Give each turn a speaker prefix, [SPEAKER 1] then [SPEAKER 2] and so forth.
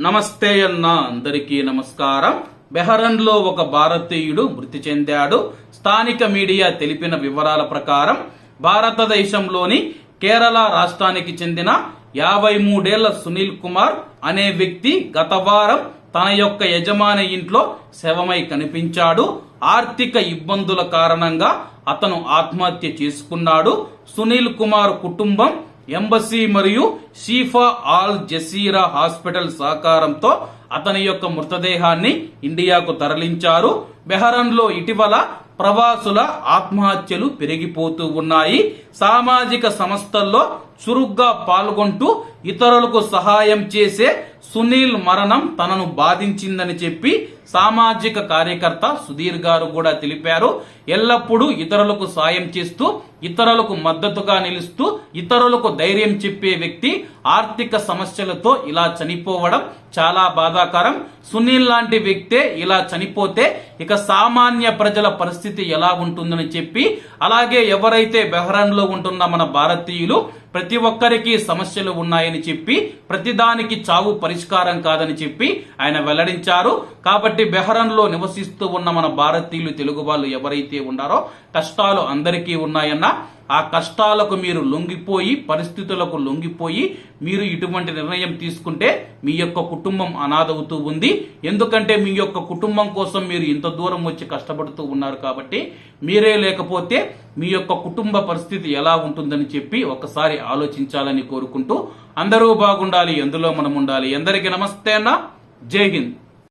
[SPEAKER 1] నమస్తే అన్న అందరికీ నమస్కారం. బెహరన్లో ఒక భారతీయుడు మృతి చెందాడు. స్థానిక మీడియా తెలిపిన వివరాల ప్రకారం భారతదేశంలోని కేరళ రాష్ట్రానికి చెందిన యాభై మూడేళ్ళ సునీల్ కుమార్ అనే వ్యక్తి గత వారం తన యొక్క యజమాని ఇంట్లో శవమై కనిపించాడు. ఆర్థిక ఇబ్బందుల కారణంగా అతను ఆత్మహత్య చేసుకున్నాడు. సునీల్ కుమార్ కుటుంబం ఎంబసీ మరియు షీఫా ఆల్ జసీరా హాస్పిటల్ సహకారంతో అతని యొక్క మృతదేహాన్ని ఇండియాకు తరలించారు. బెహరన్లో ఇటీవల ప్రవాసుల ఆత్మహత్యలు పెరిగిపోతూ ఉన్నాయి. సామాజిక సంస్థల్లో చురుగ్గా పాల్గొంటూ ఇతరులకు సహాయం చేసే సునీల్ మరణం తనను బాధించిందని చెప్పి సామాజిక కార్యకర్త సుధీర్ గారు కూడా తెలిపారు. ఎల్లప్పుడూ ఇతరులకు సాయం చేస్తూ ఇతరులకు మద్దతుగా నిలుస్తూ ఇతరులకు ధైర్యం చెప్పే వ్యక్తి ఆర్థిక సమస్యలతో ఇలా చనిపోవడం చాలా బాధాకరం. సునీల్ లాంటి వ్యక్తే ఇలా చనిపోతే ఇక సామాన్య ప్రజల పరిస్థితి ఎలా ఉంటుందని చెప్పి అలాగే ఎవరైతే బెహ్రాన్లో ఉంటున్న మన భారతీయులు ప్రతి ఒక్కరికి సమస్యలు ఉన్నాయని చెప్పి ప్రతిదానికి చావు పరిష్కారం కాదని చెప్పి ఆయన వెల్లడించారు. కాబట్టి బెహరన్లో నివసిస్తూ ఉన్న మన భారతీయులు తెలుగు వాళ్ళు ఎవరైతే ఉన్నారో కష్టాలు అందరికీ ఉన్నాయన్న ఆ కష్టాలకు మీరు లొంగిపోయి పరిస్థితులకు లొంగిపోయి మీరు ఇటువంటి నిర్ణయం తీసుకుంటే మీ యొక్క కుటుంబం అనాథవుతూ ఉంది. ఎందుకంటే మీ యొక్క కుటుంబం కోసం మీరు ఇంత దూరం వచ్చి కష్టపడుతూ ఉన్నారు కాబట్టి మీరే లేకపోతే మీ యొక్క కుటుంబ పరిస్థితి ఎలా ఉంటుందని చెప్పి ఒకసారి ఆలోచించాలని కోరుకుంటూ అందరూ బాగుండాలి ఎందులో మనం ఉండాలి. ఎందరికీ నమస్తే అన్న. జై హింద్.